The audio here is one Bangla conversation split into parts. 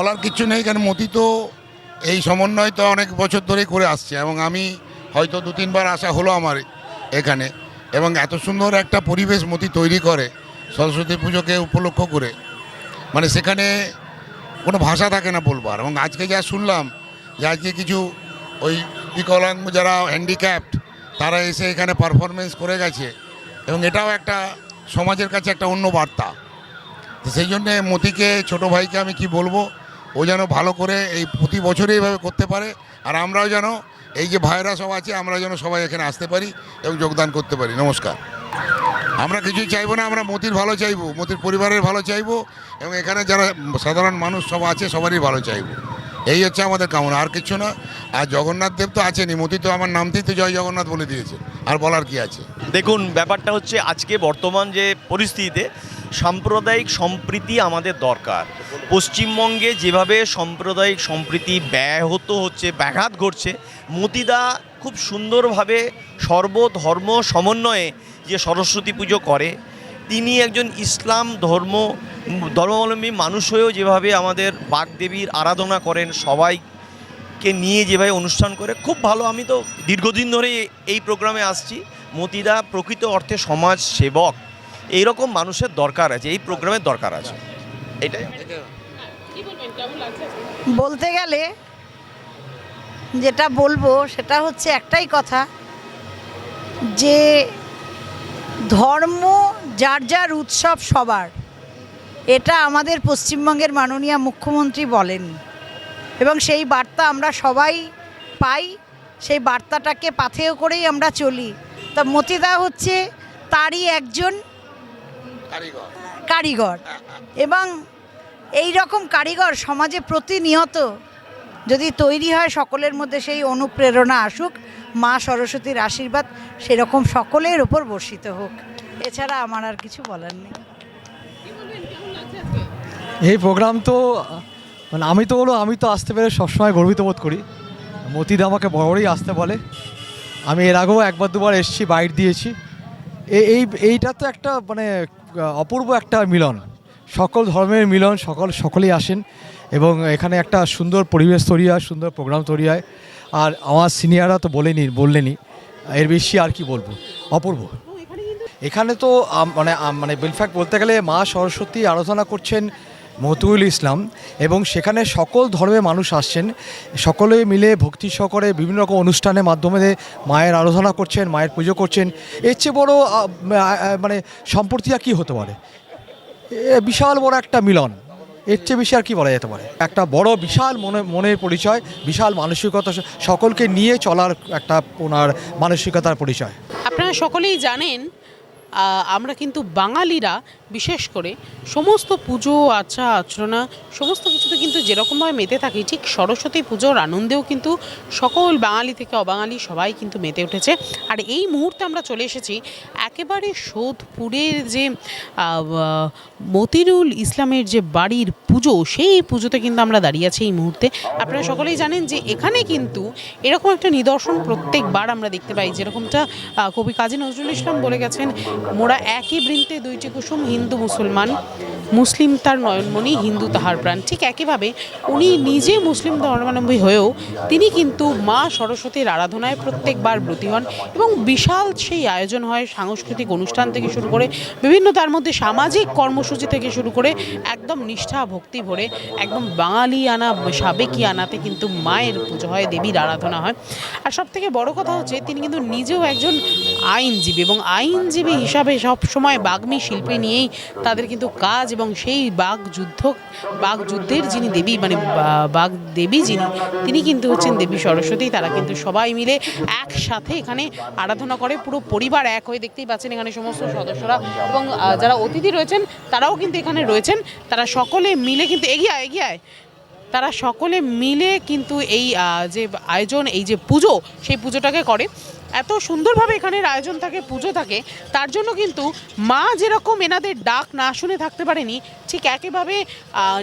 বলার কিছু নেই, কারণ মতি তো এই সমন্বয় তো অনেক বছর ধরেই করে আসছে এবং আমি হয়তো দু তিনবার আসা হলো আমার এখানে এবং এত সুন্দর একটা পরিবেশ মতি তৈরি করে সরস্বতী পুজোকে উপলক্ষ করে। মানে সেখানে কোনো ভাষা থাকে না বলবার এবং আজকে যা শুনলাম যে আজকে কিছু ওই বিকলাঙ্গ যারা হ্যান্ডিক্যাপ্ট তারা এসে এখানে পারফরমেন্স করে গেছে এবং এটাও একটা সমাজের কাছে একটা অন্য বার্তা। তো সেই জন্যে মতিকে ছোট ভাইকে আমি কি বলব ও যেন ভালো করে এই প্রতি বছরই এইভাবে করতে পারে, আর আমরাও যেন এই যে ভাইরা সব আছে, আমরা যেন সবাই এখানে আসতে পারি এবং যোগদান করতে পারি। নমস্কার। আমরা কিছুই চাইব না, আমরা মতির ভালো চাইব, মতির পরিবারের ভালো চাইব, এবং এখানে যারা সাধারণ মানুষ সব আছে, সবারই ভালো চাইব। এই হচ্ছে আমাদের কামনা, আর কিছু না। আর জগন্নাথ দেব তো আছেনই, মতি তো আমার নামতেই তো জয় জগন্নাথ বলে দিয়েছে, আর বলার কি আছে? দেখুন, ব্যাপারটা হচ্ছে আজকে বর্তমান যে পরিস্থিতিতে সাম্প্রদায়িক সম্প্রীতি আমাদের দরকার। পশ্চিমবঙ্গে যেভাবে সাম্প্রদায়িক সম্প্রীতি ব্যাহত হচ্ছে, ব্যাঘাত ঘটছে, মতিদা খুব সুন্দরভাবে সর্বধর্ম সমন্বয়ে যে সরস্বতী পুজো করে, তিনি একজন ইসলাম ধর্ম, ধর্মাবলম্বী মানুষ হয়েও যেভাবে আমাদের বাগদেবীর আরাধনা করেন সবাই কে নিয়ে যেভাবে অনুষ্ঠান করে, খুব ভালো। আমি তো দীর্ঘদিন ধরে এই প্রোগ্রামে আসছি। মতিদা প্রকৃত অর্থে সমাজ সেবক এইরকম মানুষের দরকার আছে, এই প্রোগ্রামের দরকার আছে। এটাই। বলতে গেলে যেটা বলব সেটা হচ্ছে একটাই কথা যে ধর্ম যার যার উৎসব সবার, এটা আমাদের পশ্চিমবঙ্গের মাননীয় মুখ্যমন্ত্রী বলেন। এবং সেই বার্তা আমরা সবাই পাই, সেই বার্তাটাকে পাথেয় করেই আমরা চলি। তা মতিদা হচ্ছে তারই একজন কারিগর। কারিগর। এবং এই রকম কারিগর সমাজে প্রতিনিয়ত যদি তৈরি হয় সকলের মধ্যে সেই অনুপ্রেরণা আসুক মা সরস্বতীর আশীর্বাদ সেরকম সকলের ওপর বর্ষিত হোক। এছাড়া আমার আর কিছু বলার নেই। এই প্রোগ্রাম তো মানে আমি তো বলো আমি তো আসতে পেরে সবসময় গর্বিত বোধ করি। মতিদা আমাকে বরাবরই আসতে বলে। আমি এর আগেও একবার দুবার এসেছি বাইট দিয়েছি। এ- এই এইটা তো একটা মানে অপূর্ব একটা মিলন। সকল ধর্মের মিলন সকল সকলেই আসেন এবং এখানে একটা সুন্দর পরিবেশ তৈরি হয় সুন্দর প্রোগ্রাম তৈরি হয়। আর আমার সিনিয়ররা তো বলেনি বললেনি। এর বেশি আর কি বলব? অপূর্ব। এখানে তো মানে মানে বেলফ্যাক্ট বলতে গেলে মা সরস্বতী আরাধনা করছেন মতুল ইসলাম এবং সেখানে সকল ধর্মের মানুষ আসছেন। সকলে মিলে ভক্তি সহকারে বিভিন্ন রকম অনুষ্ঠানের মাধ্যমে মায়ের আরাধনা করছেন, মায়ের পুজো করছেন। এর চেয়ে বড় মানে সম্পর্তি আর কী হতে পারে? বিশাল বড় একটা মিলন। এর চেয়ে বেশি আর কি বলা যেতে পারে? একটা বড় বিশাল মনে, মনের পরিচয়, বিশাল মানসিকতা সকলকে নিয়ে চলার একটা ওনার মানসিকতার পরিচয়। আপনারা সকলেই জানেন আমরা কিন্তু বাঙালিরা বিশেষ করে সমস্ত পুজো আচ্ছা আচরণা, সমস্ত কিছুতে কিন্তু যেরকমভাবে মেতে থাকি, ঠিক সরস্বতী পুজোর আনন্দেও কিন্তু সকল বাঙালি থেকে অবাঙালি সবাই কিন্তু মেতে উঠেছে। আর এই মুহূর্তে আমরা চলে এসেছি একেবারে সোদপুরের যে মতিরুল ইসলামের যে বাড়ির পুজো, সেই পুজোতে কিন্তু আমরা দাঁড়িয়ে আছি এই মুহূর্তে। আপনারা সকলেই জানেন যে এখানে কিন্তু এরকম একটা নিদর্শন প্রত্যেকবার আমরা দেখতে পাই। যেরকমটা কবি কাজী নজরুল ইসলাম বলে গেছেন, মোরা একই বৃন্তে দুইটি কুসুম হিন্দু মুসলমান। মুসলিম তার নয়নমণি, হিন্দু তাহার প্রাণ। ঠিক একইভাবে উনি নিজে মুসলিম ধর্মাবলম্বী হয়েও তিনি কিন্তু মা সরস্বতীর আরাধনায় প্রত্যেকবার ব্রতী হন এবং বিশাল সেই আয়োজন হয় সাংস্কৃতিক অনুষ্ঠান থেকে শুরু করে বিভিন্ন তার মধ্যে সামাজিক কর্মসূচি থেকে শুরু করে একদম নিষ্ঠা, ভক্তি ভরে একদম বাঙালি আনা সাবেকি আনাতে কিন্তু মায়ের পুজো হয়, দেবীর আরাধনা হয়। আর সব থেকে বড় কথা হচ্ছে তিনি কিন্তু নিজেও একজন আইনজীবী এবং আইনজীবী হিসাবে সব সময় বাগ্মী শিল্পী নিয়েই তাদের কিন্তু কাজ এবং সেই বাঘ যুদ্ধ, বাঘ যুদ্ধের যিনি দেবী মানে বাঘ দেবী যিনি, তিনি কিন্তু হচ্ছেন দেবী সরস্বতী। তারা কিন্তু সবাই মিলে একসাথে এখানে আরাধনা করে। পুরো পরিবার এক হয়ে দেখতেই পাচ্ছেন এখানে সমস্ত সদস্যরা এবং যারা অতিথি রয়েছেন, তারাও কিন্তু এখানে রয়েছেন। তারা সকলে মিলে কিন্তু, এগিয়ে এগিয়ে তারা সকলে মিলে কিন্তু এই যে আয়োজন, এই যে পুজো, সেই পুজোটাকে করে। এত সুন্দরভাবে এখানের আয়োজন থাকে, পুজো থাকে, তার জন্য কিন্তু মা যেরকম এনাদের ডাক না শুনে থাকতে পারেনি, ঠিক একইভাবে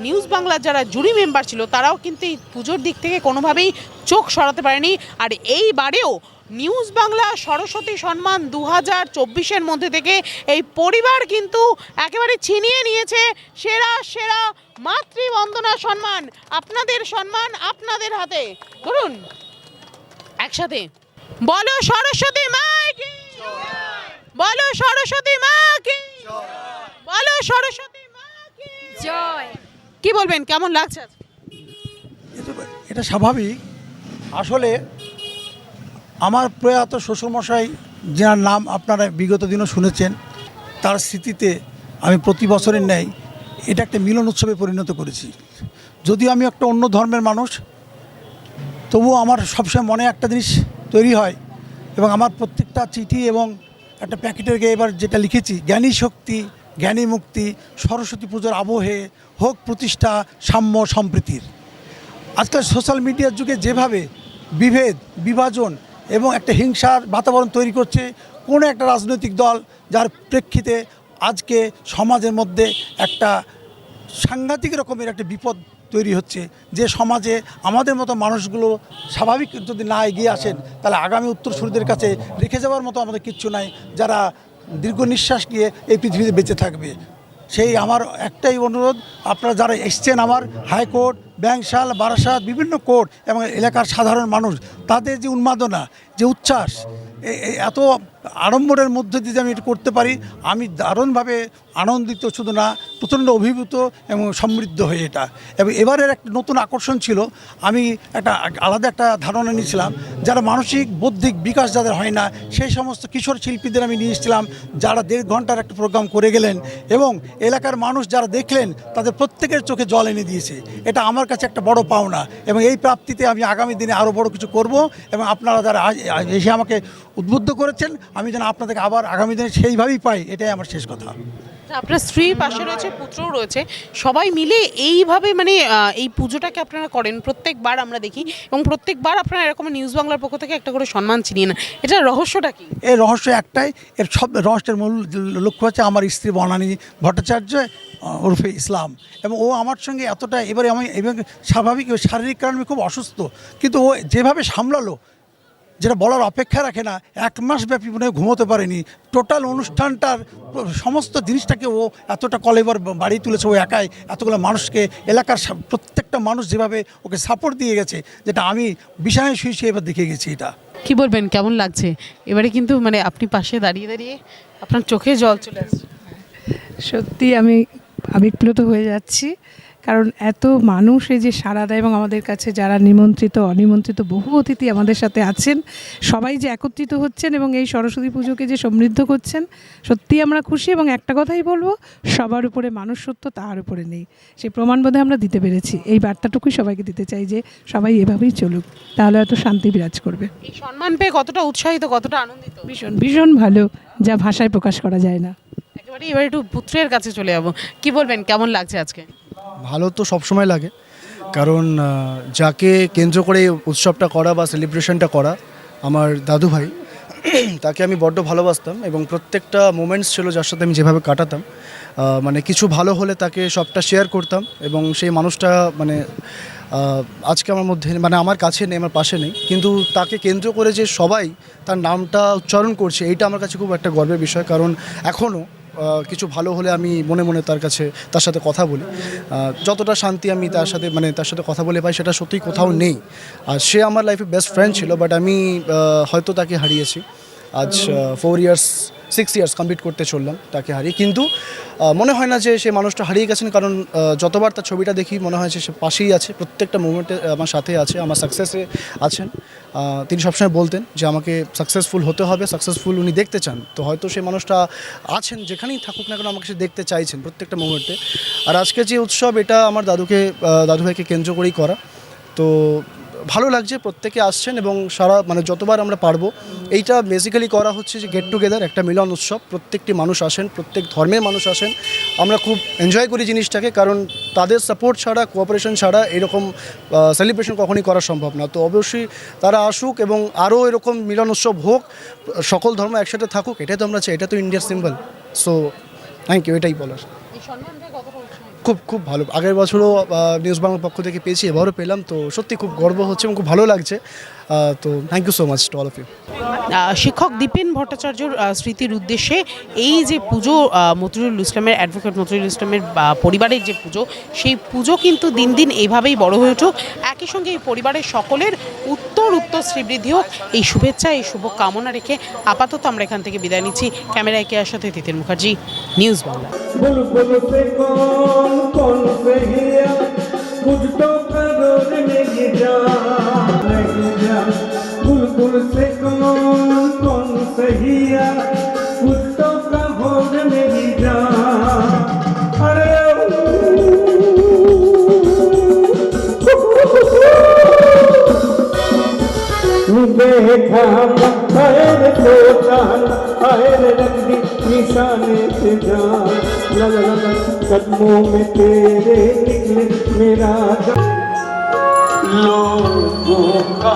নিউজ বাংলার যারা জুরি মেম্বার ছিল, তারাও কিন্তু এই পুজোর দিক থেকে কোনোভাবেই চোখ সরাতে পারেনি। আর এইবারেও নিউজ বাংলা সরস্বতী সম্মান দু হাজার চব্বিশের মধ্যে থেকে এই পরিবার কিন্তু একেবারে ছিনিয়ে নিয়েছে, সেরা সেরা মাতৃবন্দনা সম্মান আপনাদের সম্মান আপনাদের হাতে। ধরুন, একসাথে বলো সরস্বতী মা কি বলো সরস্বতী মা কি বলো সরস্বতী মা কি জয়। কি বলবেন? কেমন লাগছে? এটা স্বাভাবিক। আসলে আমার প্রয়াত শ্বশুরমশাই যার নাম আপনারা বিগত দিনও শুনেছেন তার স্মৃতিতে আমি প্রতি বছরের ন্যায় এটা একটা মিলন উৎসবে পরিণত করেছি। যদিও আমি একটা অন্য ধর্মের মানুষ তবুও আমার সবসময় মনে একটা জিনিস তৈরি হয়। এবং আমার প্রত্যেকটা চিঠি এবং একটা প্যাকেটের গিয়ে এবার যেটা লিখেছি, জ্ঞানী শক্তি, জ্ঞানী মুক্তি, সরস্বতী পুজোর আবহে হোক প্রতিষ্ঠা সাম্য সম্প্রীতির। আজকাল সোশ্যাল মিডিয়ার যুগে যেভাবে বিভেদ, বিভাজন এবং একটা হিংসার বাতাবরণ তৈরি করছে, কোনো একটা রাজনৈতিক দল যার প্রেক্ষিতে আজকে সমাজের মধ্যে একটা সাংঘাতিক রকমের একটা বিপদ তৈরি হচ্ছে। যে সমাজে আমাদের মতো মানুষগুলো স্বাভাবিক যদি না এগিয়ে আসেন, তাহলে আগামী উত্তরসূরিদের কাছে রেখে যাওয়ার মতো আমাদের কিচ্ছু নাই। যারা দীর্ঘ নিঃশ্বাস নিয়ে এই পৃথিবীতে বেঁচে থাকবে, সেই আমার একটাই অনুরোধ, আপনারা যারা এসছেন আমার হাইকোর্ট ব্যাংশাল বারাসাত, বিভিন্ন কোর্ট এবং এলাকার সাধারণ মানুষ, তাদের যে উন্মাদনা, যে উচ্ছ্বাস এত আড়ম্বরের মধ্যে দিয়ে আমি এটা করতে পারি, আমি দারুণভাবে আনন্দিত, শুধু না, প্রচণ্ড অভিভূত এবং সমৃদ্ধ হয়ে এটা। এবং এবারের একটা নতুন আকর্ষণ ছিল, আমি একটা আলাদা একটা ধারণা নিয়েছিলাম, যারা মানসিক, বৌদ্ধিক বিকাশ যাদের হয় না, সেই সমস্ত কিশোর শিল্পীদের আমি নিয়ে এসেছিলাম, যারা দেড় ঘণ্টার একটা প্রোগ্রাম করে গেলেন এবং এলাকার মানুষ যারা দেখলেন, তাদের প্রত্যেকের চোখে জল এনে দিয়েছে। এটা আমার কাছে একটা বড় পাওনা এবং এই প্রাপ্তিতে আমি আগামী দিনে আরও বড় কিছু করব এবং আপনারা যারা এসে আমাকে উদ্বুদ্ধ করেছেন আমি যেন আপনাদেরকে আবার আগামী দিনে সেইভাবেই পাই এটাই আমার শেষ কথা। আপনার স্ত্রীর পাশে রয়েছে পুত্রও রয়েছে সবাই মিলে এইভাবে মানে এই পুজোটাকে আপনারা করেন প্রত্যেকবার আমরা দেখি এবং প্রত্যেকবার আপনারা এরকম নিউজ বাংলার পক্ষ থেকে একটা করে সম্মান ছিনিয়ে না এটা রহস্যটা কি? এর রহস্য একটাই এর সব রহস্যের মূল লক্ষ্য হচ্ছে আমার স্ত্রী বনানী ভট্টাচার্য ওরফে ইসলাম। এবং ও আমার সঙ্গে এতটা এবারে আমি এবং স্বাভাবিক শারীরিক কারণে খুব অসুস্থ কিন্তু ও যেভাবে সামলালো যেটা বলার অপেক্ষা রাখে না এক মাস ব্যাপী মনে হয় ঘুমোতে পারেনি। টোটাল অনুষ্ঠানটার সমস্ত জিনিসটাকে ও এতটা কলেবার বাড়িয়ে তুলেছে ও একাই এতগুলো মানুষকে এলাকার প্রত্যেকটা মানুষ যেভাবে ওকে সাপোর্ট দিয়ে গেছে যেটা আমি বিছানায় শুয়ে শুয়ে এবার দেখে গেছি এটা। কি বলবেন কেমন লাগছে? এবারে কিন্তু মানে আপনি পাশে দাঁড়িয়ে দাঁড়িয়ে আপনার চোখে জল চলে আসছে। সত্যি আমি আবেগপ্লুত হয়ে যাচ্ছি। কারণ এত মানুষ এই যে সারা দেয় এবং আমাদের কাছে যারা নিমন্ত্রিত অনিমন্ত্রিত বহু অতিথি আমাদের সাথে আছেন সবাই যে একত্রিত হচ্ছেন এবং এই সরস্বতী পুজোকে যে সমৃদ্ধ করছেন সত্যি আমরা খুশি এবং একটা কথাই বলব সবার উপরে মানুষ সত্য তার উপরে নেই। সেই প্রমাণ বোধে আমরা দিতে পেরেছি। এই বার্তাটুকুই সবাইকে দিতে চাই যে সবাই এভাবেই চলুক। তাহলে হয়তো শান্তি বিরাজ করবে। এই সম্মান পেয়ে কতটা উৎসাহিত কতটা আনন্দিত? ভীষণ ভীষণ ভালো যা ভাষায় প্রকাশ করা যায় না। একেবারে এবার একটু পুত্রের কাছে চলে যাব। কি বলবেন? কেমন লাগছে আজকে? ভালো তো সবসময় লাগে। কারণ যাকে কেন্দ্র করে উৎসবটা করা বা সেলিব্রেশনটা করা আমার দাদু ভাই, তাকে আমি বড্ড ভালোবাসতাম এবং প্রত্যেকটা মোমেন্টস ছিল যার সাথে আমি যেভাবে কাটাতাম মানে কিছু ভালো হলে তাকে সবটা শেয়ার করতাম এবং সেই মানুষটা মানে আজকে আমার মধ্যে মানে আমার কাছে নেই, আমার পাশে নেই। কিন্তু তাকে কেন্দ্র করে যে সবাই তার নামটা উচ্চারণ করছে, এইটা আমার কাছে খুব একটা গর্বের বিষয়। কারণ এখনও কিছু ভালো হলে আমি মনে মনে তার কাছে, তার সাথে কথা বলি। যতটা শান্তি আমি তার সাথে মানে তার সাথে কথা বলে পাই, সেটা সত্যিই কোথাও নেই। আর সে আমার লাইফে বেস্ট ফ্রেন্ড ছিল বাট আমি হয়তো তাকে হারিয়েছি। আজ four years six years complete করতে চললাম তাকে হারিয়ে। কিন্তু মনে হয় না যে সে মানুষটা হারিয়ে গেছেন কারণ যতবার তার ছবিটা দেখি মনে হয় যে সে পাশেই আছে প্রত্যেকটা মুমেন্টে আমার সাথে আছে আমার সাকসেসে আছেন। তিনি সবসময় বলতেন যে আমাকে সাকসেসফুল হতে হবে সাকসেসফুল উনি দেখতে চান। তো হয়তো সেই মানুষটা আছেন যেখানেই থাকুক না কেন আমাকে সে দেখতে চাইছেন প্রত্যেকটা মুমেন্টে আর আজকে যে উৎসব এটা আমার দাদুকে আহ, দাদু ভাইকে কেন্দ্র করেই করা। তো ভালো লাগছে, প্রত্যেকে আসছেন এবং সারা মানে যতবার আমরা পারব, এইটা বেসিক্যালি করা হচ্ছে যে গেট টুগেদার একটা মিলন উৎসব। প্রত্যেকটি মানুষ আসেন, প্রত্যেক ধর্মের মানুষ আসেন। আমরা খুব এনজয় করি জিনিসটাকে, কারণ তাদের সাপোর্ট ছাড়া কোঅপারেশন ছাড়া এরকম সেলিব্রেশন কখনই করা সম্ভব না। তো অবশ্যই তারা আসুক এবং আরও এরকম মিলন উৎসব হোক, সকল ধর্ম একসাথে থাকুক, এটাই তো আমরা চাই, এটা তো ইন্ডিয়ার সিম্বল সো থ্যাংক ইউ এটাই বলার এই সম্মান পেয়ে কতটা উৎসাহিত খুব খুব ভালো। আগের বছরও নিউজ বাংলার পক্ষ থেকে পেয়েছি, এবারও পেলাম। তো সত্যি খুব গর্ব হচ্ছে এবং খুব ভালো লাগছে। তো thank you so much to all of you uh, শিক্ষক দীপেন ভট্টাচার্যর আহ, স্মৃতির উদ্দেশ্যে এই যে পুজো আহ, মতিরুল ইসলামের অ্যাডভোকেট মতিরুল ইসলামের আহ, পরিবারের যে পুজো সেই পুজো কিন্তু দিন দিন এইভাবেই বড় হয়ে উঠুক একই সঙ্গে এই পরিবারের সকলের উত্তর উত্তর শ্রীবৃদ্ধি হোক এই শুভেচ্ছা এই শুভ কামনা রেখে আপাতত আমরা এখান থেকে বিদায় নিচ্ছি ক্যামেরায় কেয়ার সাথে তিতির মুখার্জি নিউজ বাংলা बुलबुल से कौन कौन से हिया कुछ तो करो रे मेरी जान बुलबुल से कौन कौन से हिया कुछ तो कहो रे मेरी जान। अरे देखा खैर सोचा खैर रख निशाने से जान। लग लग, कदमों में तेरे निकले मेरा लोगों का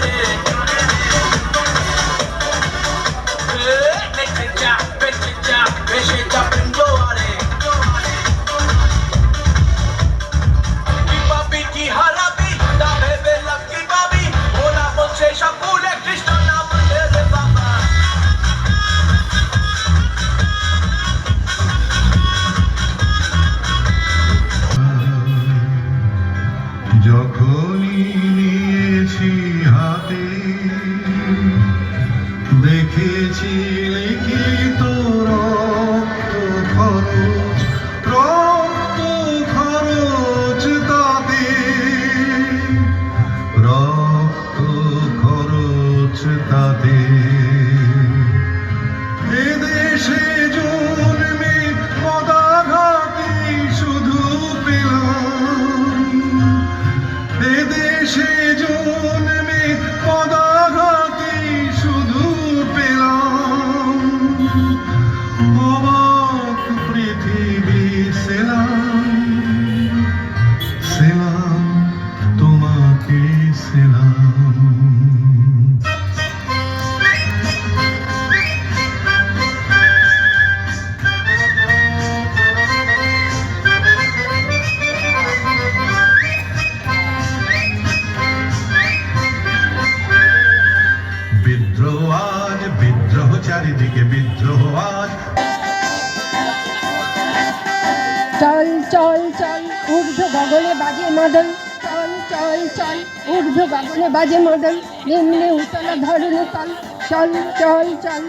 Yeah. Mm-hmm. ঊর্ধ্ব বাজে মডেল নিম্নে উতলা ধরণী তল চল চল চল।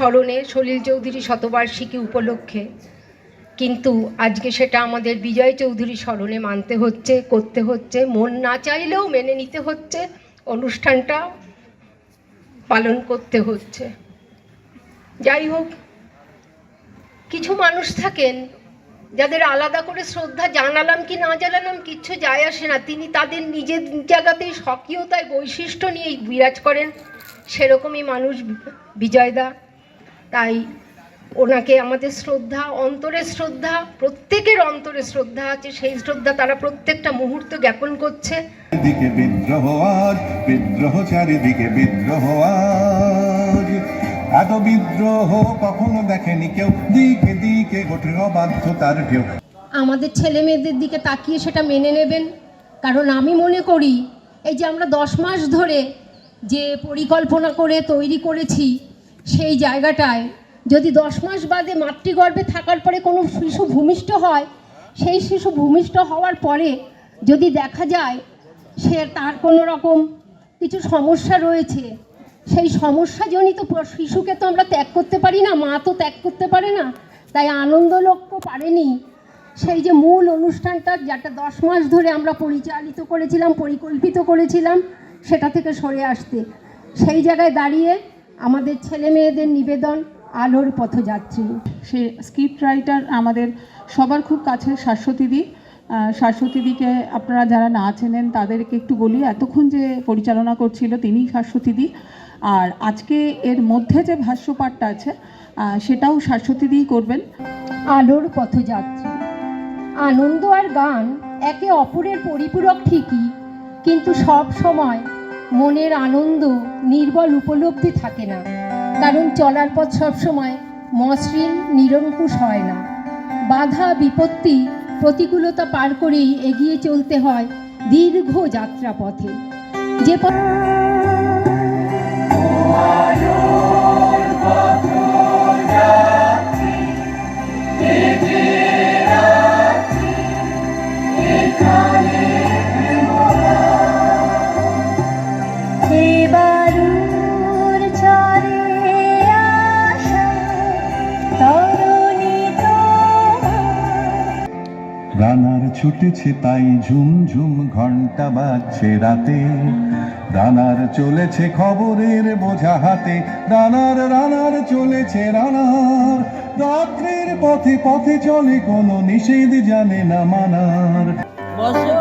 স্মরণে সলিল চৌধুরী শতবার্ষিকী উপলক্ষে। কিন্তু আজকে সেটা আমাদের বিজয় চৌধুরী স্মরণে মানতে হচ্ছে, করতে হচ্ছে, মন না চাইলেও মেনে নিতে হচ্ছে, অনুষ্ঠানটা পালন করতে হচ্ছে। যাই হোক, কিছু মানুষ থাকেন যাদের আলাদা করে শ্রদ্ধা জানালাম কি না জানালাম কিচ্ছু যায় আসে না। তিনি তাদের নিজের জায়গাতেই স্বকীয়তায় বৈশিষ্ট্য নিয়েই বিরাজ করেন। সেরকমই মানুষ বিজয়দা। তাই ওনাকে আমাদের শ্রদ্ধা অন্তরের শ্রদ্ধা প্রত্যেকের অন্তরে শ্রদ্ধা আছে সেই শ্রদ্ধা তারা প্রত্যেকটা মুহূর্ত জ্ঞাপন করছে। দিকে বিদ্রোহ আজ বিদ্রোহ চারিদিকে বিদ্রোহ আজ। এত বিদ্রোহ কখনো দেখেনি কেউ দিকে দিকে ঘটে অবাধ্যতার ঢেউ। আমাদের ছেলে মেয়েদের দিকে তাকিয়ে সেটা মেনে নেবেন। কারণ আমি মনে করি এই যে আমরা দশ মাস ধরে যে পরিকল্পনা করে তৈরি করেছি সেই জায়গাটায় যদি দশ মাস বাদে মাতৃগর্ভে থাকার পরে কোনো শিশু ভূমিষ্ঠ হয়, সেই শিশু ভূমিষ্ঠ হওয়ার পরে যদি দেখা যায় সে তার কোনো রকম কিছু সমস্যা রয়েছে, সেই সমস্যাজনিত শিশুকে তো আমরা ত্যাগ করতে পারি না, মা তো ত্যাগ করতে পারে না, তাই আনন্দ লক্ষ্য পারেনি। সেই যে মূল অনুষ্ঠানটা যেটা দশ মাস ধরে আমরা পরিচালিত করেছিলাম, পরিকল্পিত করেছিলাম, সেটা থেকে সরে আসতে। সেই জায়গায় দাঁড়িয়ে আমাদের ছেলে মেয়েদের নিবেদন আলোর পথযাত্রী। সে স্ক্রিপ্ট রাইটার আমাদের সবার খুব কাছে শাশ্বতীদি শাশ্বতীদিকে আপনারা যারা না চেনেন তাদেরকে একটু বলি এতক্ষণ যে পরিচালনা করছিল তিনিই শাশ্বতীদি আর আজকে এর মধ্যে যে ভাষ্যপাঠটা আছে সেটাও শাশ্বতীদিই করবেন। আলোর পথযাত্রী। আনন্দ আর গান একে অপরের পরিপূরক ঠিকই কিন্তু সব সময় মনের আনন্দ নির্বল উপলব্ধি থাকে না। কারণ চলার পথ সবসময় মসৃণ, নিরঙ্কুশ হয় না। বাধা, বিপত্তি, প্রতিকূলতা পার করেই এগিয়ে চলতে হয় দীর্ঘ যাত্রা পথে যে পথ ছুটেছে তাই ঝুমঝুম ঝুম ঘণ্টা বাজছে রাতে। রানার চলেছে খবরের বোঝা হাতে রানার রানার চলেছে রানার। রাত্রির পথে পথে চলে কোনো নিষেধ জানে না মানার। বসো।